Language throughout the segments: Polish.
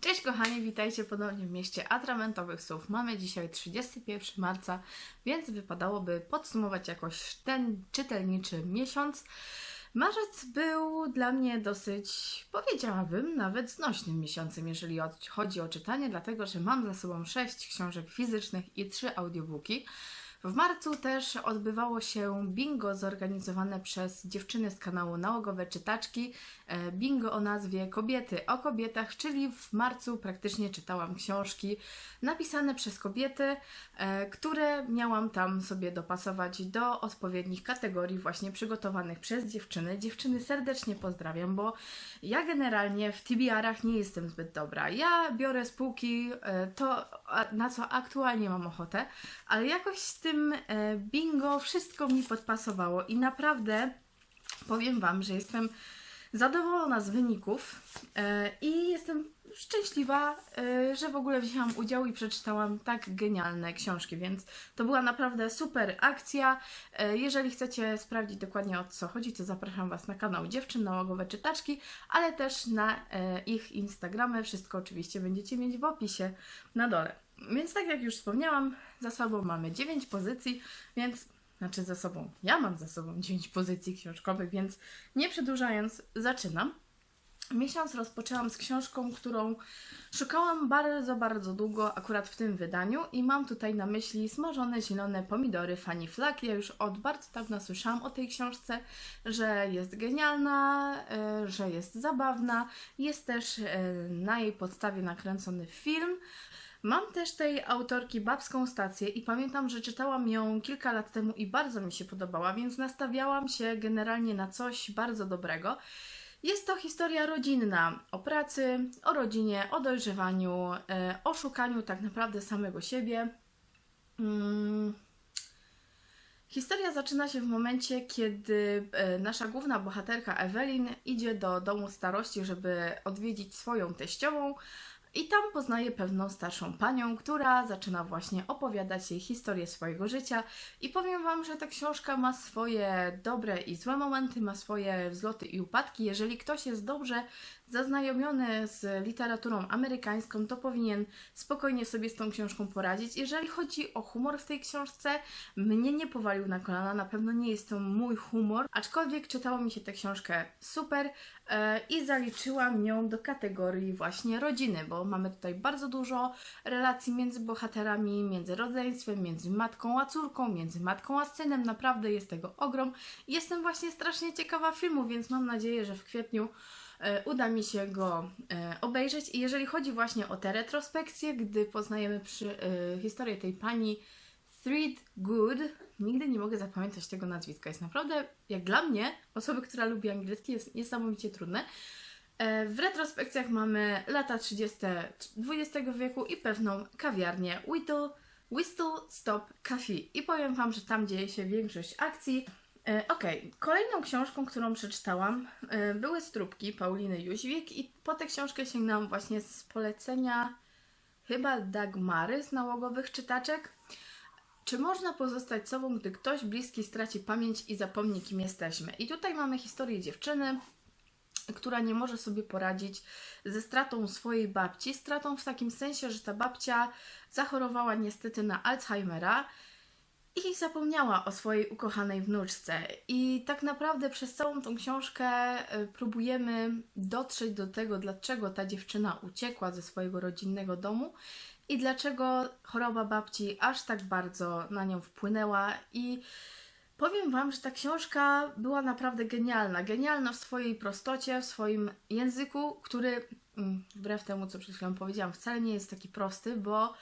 Cześć kochani, witajcie ponownie w mieście atramentowych słów. Mamy dzisiaj 31 marca, więc wypadałoby podsumować jakoś ten czytelniczy miesiąc. Marzec był dla mnie dosyć, powiedziałabym, nawet znośnym miesiącem, jeżeli chodzi o czytanie, dlatego że mam za sobą 6 książek fizycznych i 3 audiobooki. W marcu też odbywało się bingo zorganizowane przez dziewczyny z kanału Nałogowe Czytaczki. E, Bingo o nazwie Kobiety o kobietach, czyli w marcu praktycznie czytałam książki napisane przez kobiety, e, które miałam tam sobie dopasować do odpowiednich kategorii właśnie przygotowanych przez dziewczyny. Dziewczyny serdecznie pozdrawiam, bo ja generalnie w TBR-ach nie jestem zbyt dobra. Ja biorę spółki e, to, na co aktualnie mam ochotę, ale jakoś z tym e, bingo wszystko mi podpasowało i naprawdę powiem Wam, że jestem zadowolona z wyników e, i jestem szczęśliwa, e, że w ogóle wzięłam udział i przeczytałam tak genialne książki, więc to była naprawdę super akcja. Jeżeli chcecie sprawdzić dokładnie o co chodzi, to zapraszam Was na kanał Dziewczyn Nałogowe Czytaczki, ale też na ich Instagramy. Wszystko oczywiście będziecie mieć w opisie na dole. Więc tak jak już wspomniałam, za sobą mamy 9 pozycji, więc znaczy za sobą. Ja mam za sobą 9 pozycji książkowych, więc nie przedłużając, zaczynam. Miesiąc rozpoczęłam z książką, którą szukałam bardzo, bardzo długo, akurat w tym wydaniu, i mam tutaj na myśli smażone zielone pomidory Fanny Flack. Ja już od bardzo dawna słyszałam o tej książce, że jest genialna, e, że jest zabawna. Jest też e, na jej podstawie nakręcony film. Mam też tej autorki Babską Stację i pamiętam, że czytałam ją kilka lat temu i bardzo mi się podobała, więc nastawiałam się generalnie na coś bardzo dobrego. Jest to historia rodzinna o pracy, o rodzinie, o dojrzewaniu, e, o szukaniu tak naprawdę samego siebie. Mm. Historia zaczyna się w momencie, kiedy e, nasza główna bohaterka Evelyn idzie do domu starości, żeby odwiedzić swoją teściową. I tam poznaje pewną starszą panią, która zaczyna właśnie opowiadać jej historię swojego życia. I powiem Wam, że ta książka ma swoje dobre i złe momenty, ma swoje wzloty i upadki. Jeżeli ktoś jest dobrze zaznajomiony z literaturą amerykańską, to powinien spokojnie sobie z tą książką poradzić. Jeżeli chodzi o humor w tej książce, mnie nie powalił na kolana, na pewno nie jest to mój humor, aczkolwiek czytało mi się tę książkę super e, i zaliczyłam ją do kategorii właśnie rodziny, bo mamy tutaj bardzo dużo relacji między bohaterami, między rodzeństwem, między matką a córką, między matką a synem, naprawdę jest tego ogrom. Jestem właśnie strasznie ciekawa filmu, więc mam nadzieję, że w kwietniu uda mi się go e, obejrzeć. I jeżeli chodzi właśnie o te retrospekcje, gdy poznajemy przy, e, historię tej pani Threadgood, nigdy nie mogę zapamiętać tego nazwiska. Jest naprawdę, jak dla mnie, osoby, która lubi angielski, jest niesamowicie trudne. E, W retrospekcjach mamy lata 30. XX wieku i pewną kawiarnię Whistle, Whistle Stop Cafe. I powiem Wam, że tam dzieje się większość akcji. E, Okej, kolejną książką, którą przeczytałam, e, były Stróbki Pauliny Jóźwik i po tę książkę sięgnęłam właśnie z polecenia chyba Dagmary z nałogowych czytaczek. Czy można pozostać sobą, gdy ktoś bliski straci pamięć i zapomni, kim jesteśmy? I tutaj mamy historię dziewczyny, która nie może sobie poradzić ze stratą swojej babci. Stratą w takim sensie, że ta babcia zachorowała niestety na Alzheimera i zapomniała o swojej ukochanej wnuczce. I tak naprawdę przez całą tą książkę y, próbujemy dotrzeć do tego, dlaczego ta dziewczyna uciekła ze swojego rodzinnego domu i dlaczego choroba babci aż tak bardzo na nią wpłynęła. I powiem Wam, że ta książka była naprawdę genialna. Genialna w swojej prostocie, w swoim języku, który mm, wbrew temu, co przed chwilą powiedziałam, wcale nie jest taki prosty, bo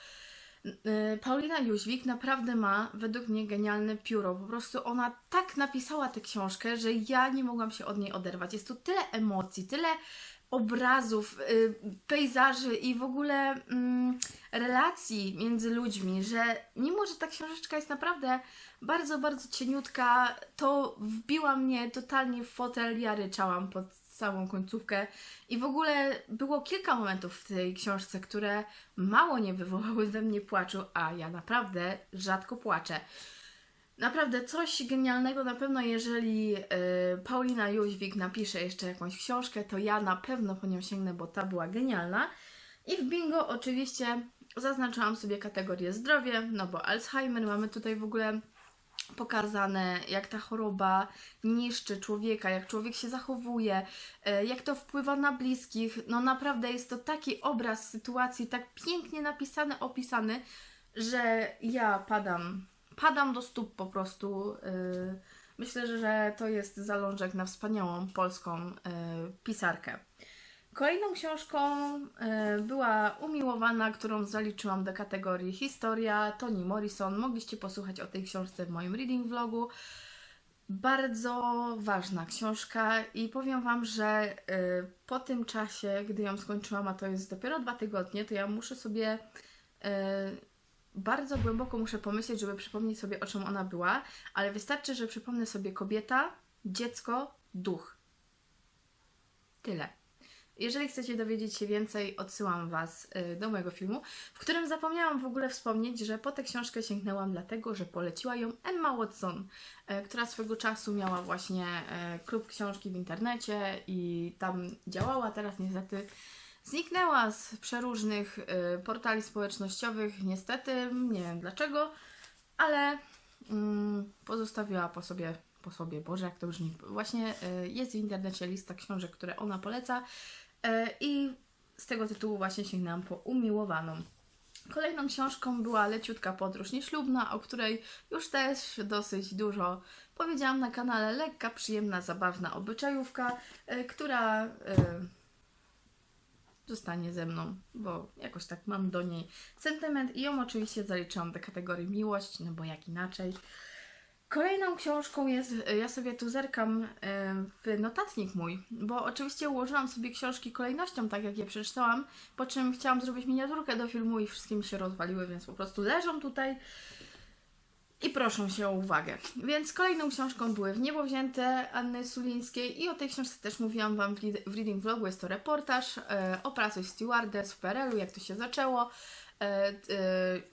Paulina Jóźwik naprawdę ma według mnie genialne pióro. Po prostu ona tak napisała tę książkę, że ja nie mogłam się od niej oderwać. Jest tu tyle emocji, tyle obrazów, y, pejzaży i w ogóle mm, relacji między ludźmi, że mimo, że ta książeczka jest naprawdę bardzo, bardzo cieniutka, to wbiła mnie totalnie w fotel, ja ryczałam pod całą końcówkę i w ogóle było kilka momentów w tej książce, które mało nie wywołały ze mnie płaczu, a ja naprawdę rzadko płaczę. Naprawdę coś genialnego na pewno, jeżeli y, Paulina Jóźwik napisze jeszcze jakąś książkę, to ja na pewno po nią sięgnę, bo ta była genialna. I w bingo oczywiście zaznaczyłam sobie kategorię zdrowie, no bo Alzheimer mamy tutaj w ogóle pokazane, jak ta choroba niszczy człowieka, jak człowiek się zachowuje, e, jak to wpływa na bliskich. No naprawdę jest to taki obraz sytuacji, tak pięknie napisany, opisany, że ja padam, padam do stóp po prostu. e, Myślę, że to jest zalążek na wspaniałą polską e, pisarkę. Kolejną książką e, była Umiłowana, którą zaliczyłam do kategorii Historia Toni Morrison. Mogliście posłuchać o tej książce w moim reading vlogu. Bardzo ważna książka i powiem Wam, że e, po tym czasie, gdy ją skończyłam, a to jest dopiero dwa tygodnie, to ja muszę sobie e, bardzo głęboko muszę pomyśleć, żeby przypomnieć sobie, o czym ona była, ale wystarczy, że przypomnę sobie kobieta, dziecko, duch. Tyle. Jeżeli chcecie dowiedzieć się więcej, odsyłam Was y, do mojego filmu, w którym zapomniałam w ogóle wspomnieć, że po tę książkę sięgnęłam dlatego, że poleciła ją Emma Watson, y, która swego czasu miała właśnie y, klub książki w internecie i tam działała, teraz niestety zniknęła z przeróżnych portali społecznościowych, niestety, nie wiem dlaczego, ale mm, pozostawiła po sobie, po sobie, Boże, jak to brzmi, właśnie jest w internecie lista książek, które ona poleca i z tego tytułu właśnie sięgnęłam po umiłowaną. Kolejną książką była Leciutka Podróż Nieślubna, o której już też dosyć dużo powiedziałam na kanale. Lekka, przyjemna, zabawna obyczajówka, y, która y, zostanie ze mną, bo jakoś tak mam do niej sentyment i ją oczywiście zaliczyłam do kategorii miłość, no bo jak inaczej. Kolejną książką jest, ja sobie tu zerkam e, w notatnik mój, bo oczywiście ułożyłam sobie książki kolejnością, tak jak je przeczytałam, po czym chciałam zrobić miniaturkę do filmu i wszystkie mi się rozwaliły, więc po prostu leżą tutaj i proszą się o uwagę. Więc kolejną książką były W niebo wzięte Anny Sulińskiej i o tej książce też mówiłam Wam w, reading vlogu. Jest to reportaż e, o pracy stewardess w PRL-u, jak to się zaczęło, e, e,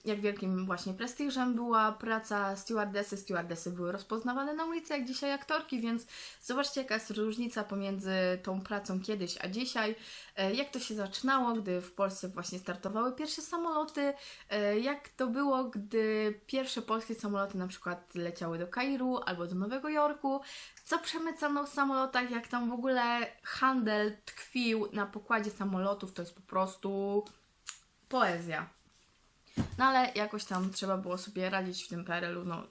jak wielkim właśnie prestiżem była praca stewardessy. Stewardessy były rozpoznawane na ulicy jak dzisiaj aktorki, więc zobaczcie jaka jest różnica pomiędzy tą pracą kiedyś a dzisiaj. E, jak to się zaczynało, gdy w Polsce właśnie startowały pierwsze samoloty, e, jak to było, gdy pierwsze polskie samoloty na przykład leciały do Kairu albo do Nowego Jorku, co przemycano w samolotach, jak tam w ogóle handel tkwił na pokładzie samolotów, to jest po prostu poezja. No ale jakoś tam trzeba było sobie radzić w tym PRL-u, no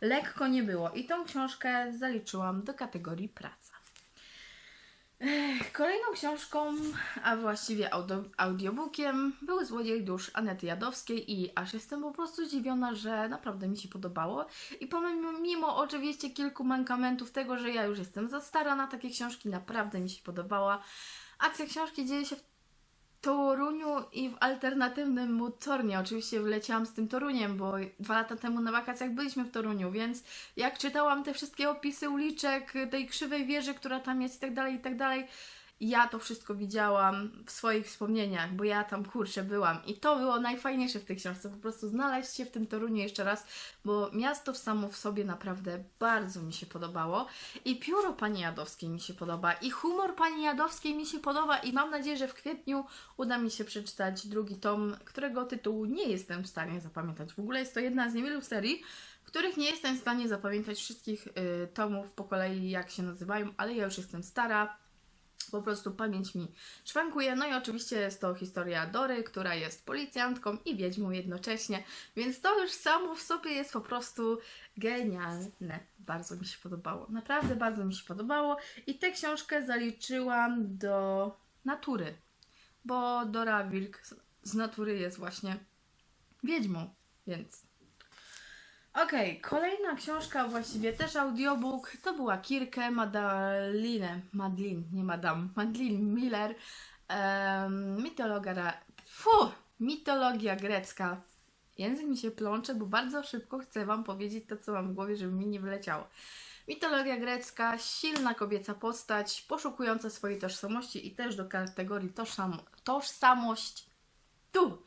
lekko nie było i tą książkę zaliczyłam do kategorii praca. Kolejną książką, a właściwie audio, audiobookiem, był Złodziej Dusz Anety Jadowskiej i aż jestem po prostu zdziwiona, że naprawdę mi się podobało. I pomimo mimo oczywiście kilku mankamentów tego, że ja już jestem za stara na takie książki, naprawdę mi się podobała. Akcja książki dzieje się w Toruniu i w alternatywnym Mutornie. Oczywiście wleciałam z tym Toruniem, bo dwa lata temu na wakacjach byliśmy w Toruniu, więc jak czytałam te wszystkie opisy uliczek, tej krzywej wieży, która tam jest i tak dalej, i tak dalej, ja to wszystko widziałam w swoich wspomnieniach, bo ja tam kurczę byłam i to było najfajniejsze w tej książce, po prostu znaleźć się w tym Toruniu jeszcze raz, bo miasto samo w sobie naprawdę bardzo mi się podobało i pióro pani Jadowskiej mi się podoba i humor pani Jadowskiej mi się podoba i mam nadzieję, że w kwietniu uda mi się przeczytać drugi tom, którego tytułu nie jestem w stanie zapamiętać. W ogóle jest to jedna z niewielu serii, których nie jestem w stanie zapamiętać wszystkich y, tomów po kolei, jak się nazywają, ale ja już jestem stara. Po prostu pamięć mi szwankuje. No i oczywiście jest to historia Dory, która jest policjantką i wiedźmą jednocześnie, więc to już samo w sobie jest po prostu genialne. Bardzo mi się podobało. Naprawdę bardzo mi się podobało. I tę książkę zaliczyłam do natury, bo Dora Wilk z- natury jest właśnie wiedźmą, więc Okej, kolejna książka, właściwie też audiobook, to była Kirkę Madaline, Madlin, nie Madame, Madlin Miller, um, mitologia, ra- fu, mitologia grecka. Język mi się plącze, bo bardzo szybko chcę Wam powiedzieć to, co mam w głowie, żeby mi nie wyleciało. Mitologia grecka, silna kobieca postać, poszukująca swojej tożsamości i też do kategorii tożsam- tożsamość tu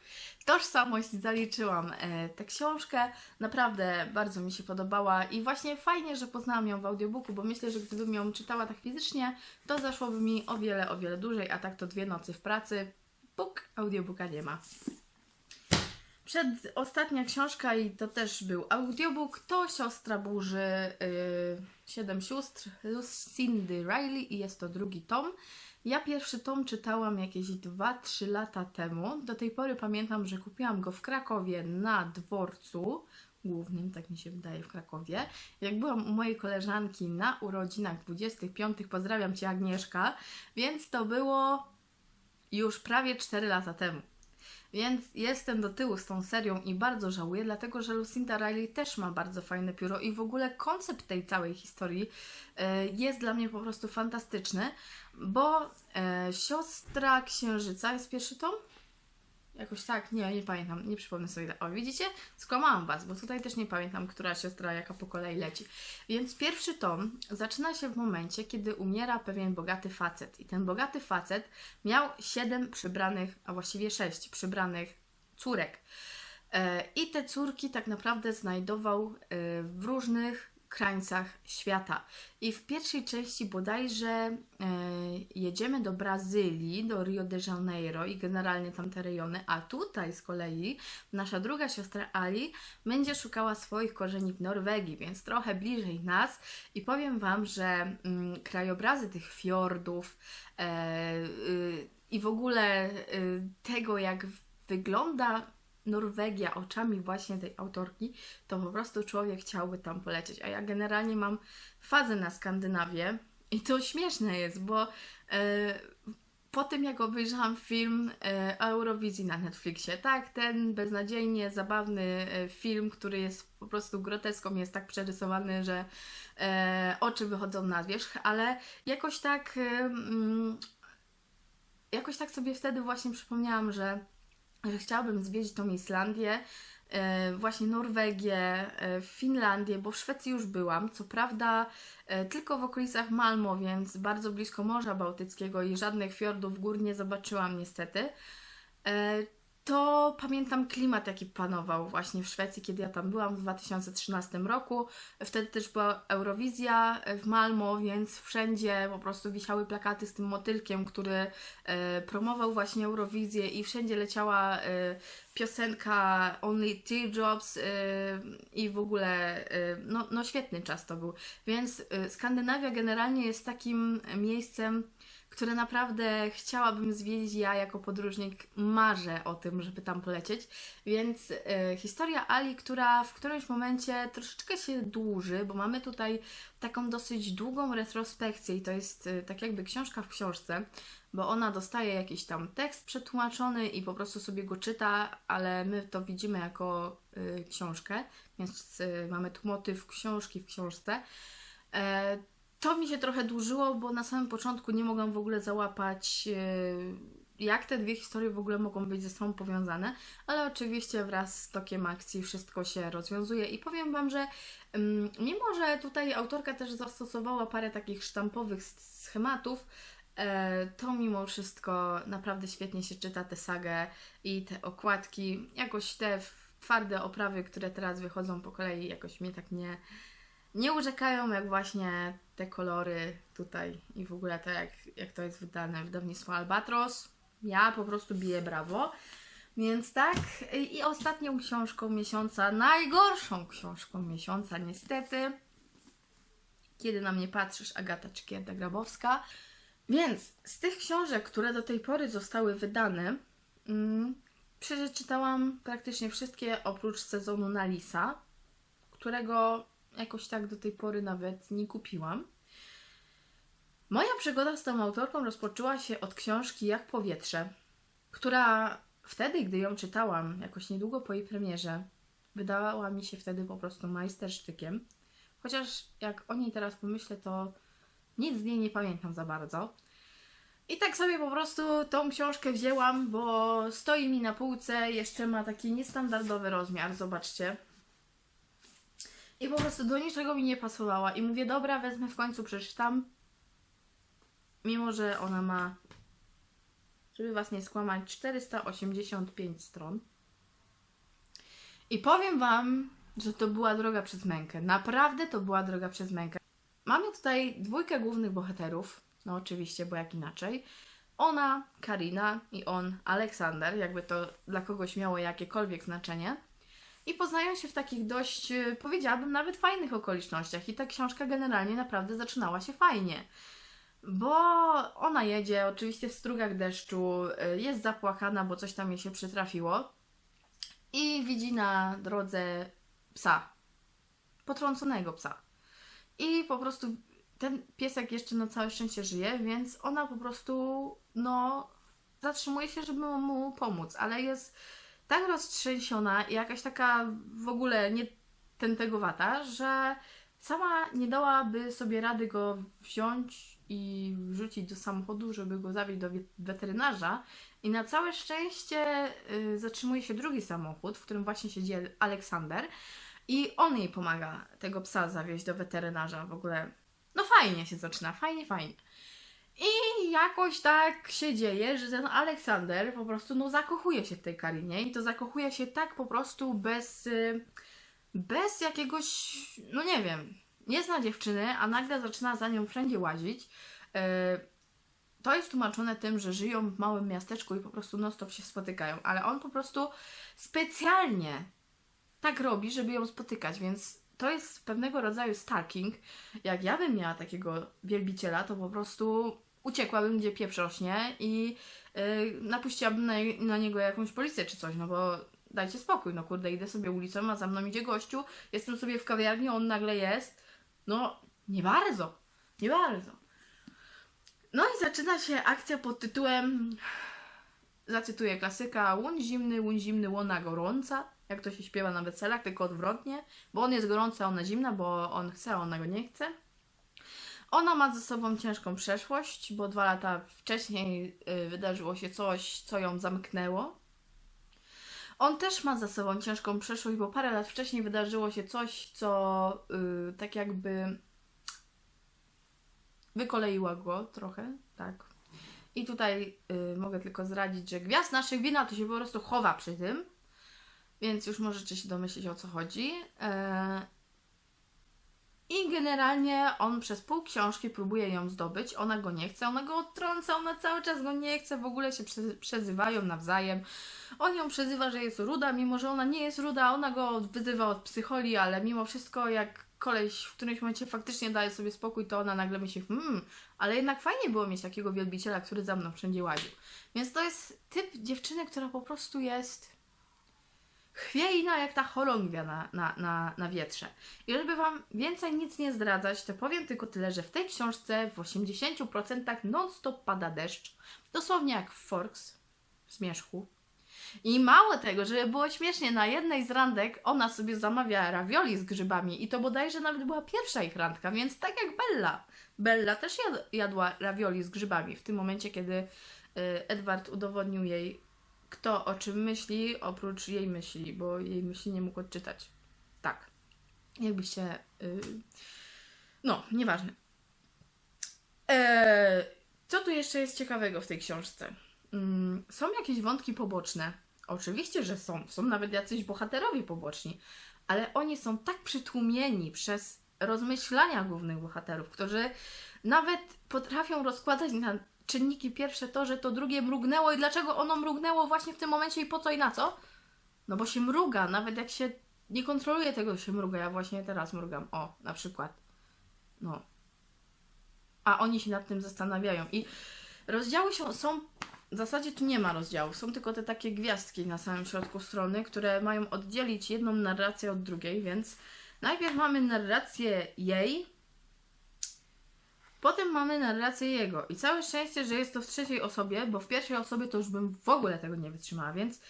tożsamość zaliczyłam e, tę książkę. Naprawdę bardzo mi się podobała i właśnie fajnie, że poznałam ją w audiobooku, bo myślę, że gdybym ją czytała tak fizycznie, to zaszłoby mi o wiele, o wiele dłużej, a tak to dwie nocy w pracy. puk, audiobooka nie ma. Przed ostatnia książka i to też był audiobook, to Siostra Burzy, yy, Siedem Sióstr, Lucindy Riley i jest to drugi tom. Ja pierwszy tom czytałam jakieś 2-3 lata temu. Do tej pory pamiętam, że kupiłam go w Krakowie na dworcu głównym, tak mi się wydaje, w Krakowie. Jak byłam u mojej koleżanki na urodzinach 25, pozdrawiam Cię Agnieszka, więc to było już prawie 4 lata temu. Więc jestem do tyłu z tą serią i bardzo żałuję, dlatego że Lucinda Riley też ma bardzo fajne pióro i w ogóle koncept tej całej historii e, jest dla mnie po prostu fantastyczny, bo e, siostra księżyca jest pierwszy tom? Jakoś tak, nie, nie pamiętam, nie przypomnę sobie. O, widzicie? Skłamałam Was, bo tutaj też nie pamiętam, która siostra jaka po kolei leci. Więc pierwszy tom zaczyna się w momencie, kiedy umiera pewien bogaty facet. I ten bogaty facet miał siedem przybranych, a właściwie sześć przybranych córek. E, I te córki tak naprawdę znajdował e, w różnych krańcach świata. I w pierwszej części bodajże e, jedziemy do Brazylii, do Rio de Janeiro i generalnie tamte rejony, a tutaj z kolei nasza druga siostra Ali będzie szukała swoich korzeni w Norwegii, więc trochę bliżej nas i powiem Wam, że mm, krajobrazy tych fiordów e, y, i w ogóle y, tego, jak wygląda Norwegia oczami właśnie tej autorki, to po prostu człowiek chciałby tam polecieć. A ja generalnie mam fazę na Skandynawię i to śmieszne jest, bo e, po tym jak obejrzałam film o Eurowizji na Netflixie, tak, ten beznadziejnie zabawny e, film, który jest po prostu groteską, jest tak przerysowany, że oczy wychodzą na wierzch, ale jakoś tak mm, jakoś tak sobie wtedy właśnie przypomniałam, że że chciałabym zwiedzić tą Islandię, e, właśnie Norwegię, e, Finlandię, bo w Szwecji już byłam. Co prawda e, tylko w okolicach Malmo, więc bardzo blisko Morza Bałtyckiego i żadnych fiordów gór nie zobaczyłam niestety. E, To pamiętam klimat, jaki panował właśnie w Szwecji, kiedy ja tam byłam w 2013 roku. Wtedy też była Eurowizja w Malmo, więc wszędzie po prostu wisiały plakaty z tym motylkiem, który e, promował właśnie Eurowizję i wszędzie leciała e, piosenka Only Teardrops e, i w ogóle e, no, no świetny czas to był. Więc e, Skandynawia generalnie jest takim miejscem, które naprawdę chciałabym zwiedzić. Ja jako podróżnik marzę o tym, żeby tam polecieć. Więc e, historia Ali, która w którymś momencie troszeczkę się dłuży, bo mamy tutaj taką dosyć długą retrospekcję i to jest e, tak jakby książka w książce, bo ona dostaje jakiś tam tekst przetłumaczony i po prostu sobie go czyta, ale my to widzimy jako e, książkę, więc mamy tu motyw książki w książce. To mi się trochę dłużyło, bo na samym początku nie mogłam w ogóle załapać, e, jak te dwie historie w ogóle mogą być ze sobą powiązane, ale oczywiście wraz z tokiem akcji wszystko się rozwiązuje. I powiem Wam, że mm, mimo, że tutaj autorka też zastosowała parę takich sztampowych schematów, e, to mimo wszystko naprawdę świetnie się czyta tę sagę i te okładki, jakoś te twarde oprawy, które teraz wychodzą po kolei, jakoś mnie tak nie, nie urzekają jak właśnie te kolory tutaj i w ogóle to jak, jak to jest wydane wydawnictwo Albatros. Ja po prostu biję brawo. Więc tak, i ostatnią książką miesiąca, najgorszą książką miesiąca niestety, kiedy na mnie patrzysz, Agata Czykierda-Grabowska. Więc z tych książek, które do tej pory zostały wydane, mm, przeczytałam praktycznie wszystkie oprócz sezonu na Lisa, którego jakoś tak do tej pory nawet nie kupiłam. Moja przygoda z tą autorką rozpoczęła się od książki Jak powietrze, która wtedy, gdy ją czytałam, jakoś niedługo po jej premierze, wydała mi się wtedy po prostu majstersztykiem. Chociaż jak o niej teraz pomyślę, to nic z niej nie pamiętam za bardzo. I tak sobie po prostu tą książkę wzięłam, bo stoi mi na półce, jeszcze ma taki niestandardowy rozmiar, zobaczcie. I po prostu do niczego mi nie pasowała. I mówię, dobra, wezmę w końcu, przeczytam. Mimo, że ona ma, żeby Was nie skłamać, 485 stron. I powiem Wam, że to była droga przez mękę. Naprawdę to była droga przez mękę. Mamy tutaj dwójkę głównych bohaterów. No oczywiście, bo jak inaczej. Ona, Karina i on, Aleksander, jakby to dla kogoś miało jakiekolwiek znaczenie. I poznają się w takich dość, y, powiedziałabym, nawet fajnych okolicznościach. I ta książka generalnie naprawdę zaczynała się fajnie. Bo ona jedzie, oczywiście w strugach deszczu, y, jest zapłakana, bo coś tam jej się przytrafiło. I widzi na drodze psa. Potrąconego psa. I po prostu ten piesek jeszcze na całe szczęście żyje, więc ona po prostu, no, zatrzymuje się, żeby mu pomóc, ale jest tak roztrzęsiona i jakaś taka w ogóle nie tentegowata, że sama nie dałaby sobie rady go wziąć i wrzucić do samochodu, żeby go zawieźć do weterynarza. I na całe szczęście y, zatrzymuje się drugi samochód, w którym właśnie siedzi Aleksander. I on jej pomaga tego psa zawieźć do weterynarza. W ogóle, no fajnie się zaczyna, fajnie, fajnie. I jakoś tak się dzieje, że ten Aleksander po prostu no zakochuje się w tej Karinie i to zakochuje się tak po prostu bez, y, bez jakiegoś, no nie wiem, nie zna dziewczyny, a nagle zaczyna za nią wszędzie łazić. Y, To jest tłumaczone tym, że żyją w małym miasteczku i po prostu non stop się spotykają, ale on po prostu specjalnie tak robi, żeby ją spotykać, więc to jest pewnego rodzaju stalking. Jak ja bym miała takiego wielbiciela, to po prostu uciekłabym, gdzie pieprz rośnie i yy, napuściłabym na, na niego jakąś policję czy coś, no bo dajcie spokój, no kurde, idę sobie ulicą, a za mną idzie gościu, jestem sobie w kawiarni, on nagle jest. No, nie bardzo, nie bardzo. No i zaczyna się akcja pod tytułem, zacytuję klasyka, łun zimny, łun zimny, łona gorąca, jak to się śpiewa na weselach, tylko odwrotnie, bo on jest gorący, a ona zimna, bo on chce, a ona go nie chce. Ona ma ze sobą ciężką przeszłość, bo dwa lata wcześniej y, wydarzyło się coś, co ją zamknęło. On też ma za sobą ciężką przeszłość, bo parę lat wcześniej wydarzyło się coś, co y, tak jakby wykoleiła go trochę, tak. I tutaj y, mogę tylko zdradzić, że gwiazd naszych wina to się po prostu chowa przy tym, więc już możecie się domyślić o co chodzi. E, I generalnie on przez pół książki próbuje ją zdobyć, ona go nie chce, ona go odtrąca, ona cały czas go nie chce, w ogóle się prze- przezywają nawzajem. On ją przezywa, że jest ruda, mimo że ona nie jest ruda, ona go wyzywa od psycholi, ale mimo wszystko jak koleś w którymś momencie faktycznie daje sobie spokój, to ona nagle myśli, hmm, ale jednak fajnie było mieć takiego wielbiciela, który za mną wszędzie łaził. Więc to jest typ dziewczyny, która po prostu jest chwiejna jak ta chorągwia na, na, na, na wietrze. I żeby Wam więcej nic nie zdradzać, to powiem tylko tyle, że w tej książce w 80% non-stop pada deszcz. Dosłownie jak w Forks, w Zmierzchu. I mało tego, żeby było śmiesznie, na jednej z randek ona sobie zamawia ravioli z grzybami i to bodajże nawet była pierwsza ich randka, więc tak jak Bella. Bella też jad, jadła ravioli z grzybami w tym momencie, kiedy y, Edward udowodnił jej, kto o czym myśli, oprócz jej myśli, bo jej myśli nie mógł odczytać. Tak. Jakbyście... Y, no, nieważne. Eee, co tu jeszcze jest ciekawego w tej książce? Mm, są jakieś wątki poboczne. Oczywiście, że są. Są nawet jacyś bohaterowie poboczni, ale oni są tak przytłumieni przez rozmyślania głównych bohaterów, którzy nawet potrafią rozkładać na czynniki pierwsze to, że to drugie mrugnęło i dlaczego ono mrugnęło właśnie w tym momencie i po co i na co? No bo się mruga, nawet jak się nie kontroluje tego, się mruga. Ja właśnie teraz mrugam. O, na przykład. No. A oni się nad tym zastanawiają. I rozdziały się, są w zasadzie tu nie ma rozdziałów, są tylko te takie gwiazdki na samym środku strony, które mają oddzielić jedną narrację od drugiej, więc najpierw mamy narrację jej, potem mamy narrację jego. I całe szczęście, że jest to w trzeciej osobie, bo w pierwszej osobie to już bym w ogóle tego nie wytrzymała, więc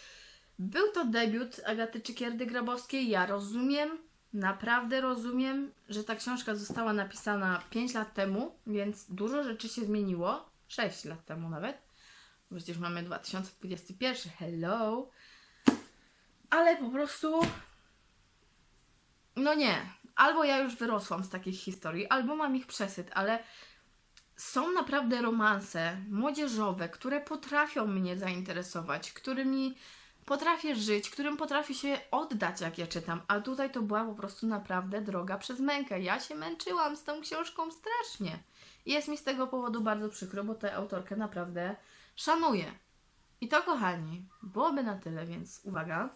był to debiut Agaty Czykierdy-Grabowskiej. Ja rozumiem, naprawdę rozumiem, że ta książka została napisana 5 lat temu, więc dużo rzeczy się zmieniło. 6 lat temu nawet. Przecież mamy 2021, hello. Ale po prostu. No nie. Albo ja już wyrosłam z takich historii, albo mam ich przesyt, ale są naprawdę romanse młodzieżowe, które potrafią mnie zainteresować, którymi potrafię żyć, którym potrafię się oddać, jak je czytam. A tutaj to była po prostu naprawdę droga przez mękę. Ja się męczyłam z tą książką strasznie. I jest mi z tego powodu bardzo przykro, bo tę autorkę naprawdę szanuję. I to, kochani, byłoby na tyle, więc uwaga.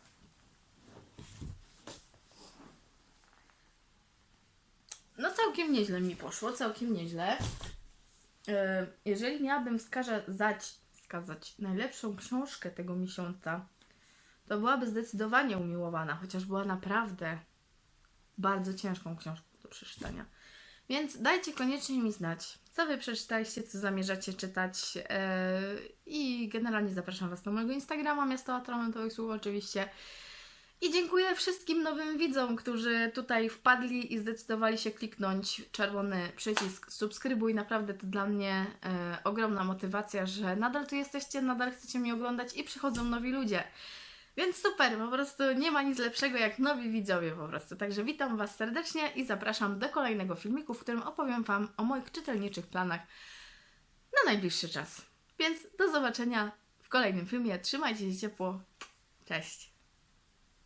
No całkiem nieźle mi poszło, całkiem nieźle. E, Jeżeli miałabym wskazać, wskazać najlepszą książkę tego miesiąca, to byłaby zdecydowanie umiłowana, chociaż była naprawdę bardzo ciężką książką do przeczytania. Więc dajcie koniecznie mi znać, co wy przeczytaliście, co zamierzacie czytać. e, I generalnie zapraszam Was na mojego Instagrama, Miasto Atramentowych Słów oczywiście. I dziękuję wszystkim nowym widzom, którzy tutaj wpadli i zdecydowali się kliknąć czerwony przycisk subskrybuj. Naprawdę to dla mnie e, ogromna motywacja, że nadal tu jesteście, nadal chcecie mnie oglądać i przychodzą nowi ludzie. Więc super, po prostu nie ma nic lepszego jak nowi widzowie po prostu. Także witam Was serdecznie i zapraszam do kolejnego filmiku, w którym opowiem Wam o moich czytelniczych planach na najbliższy czas. Więc do zobaczenia w kolejnym filmie. Trzymajcie się ciepło. Cześć!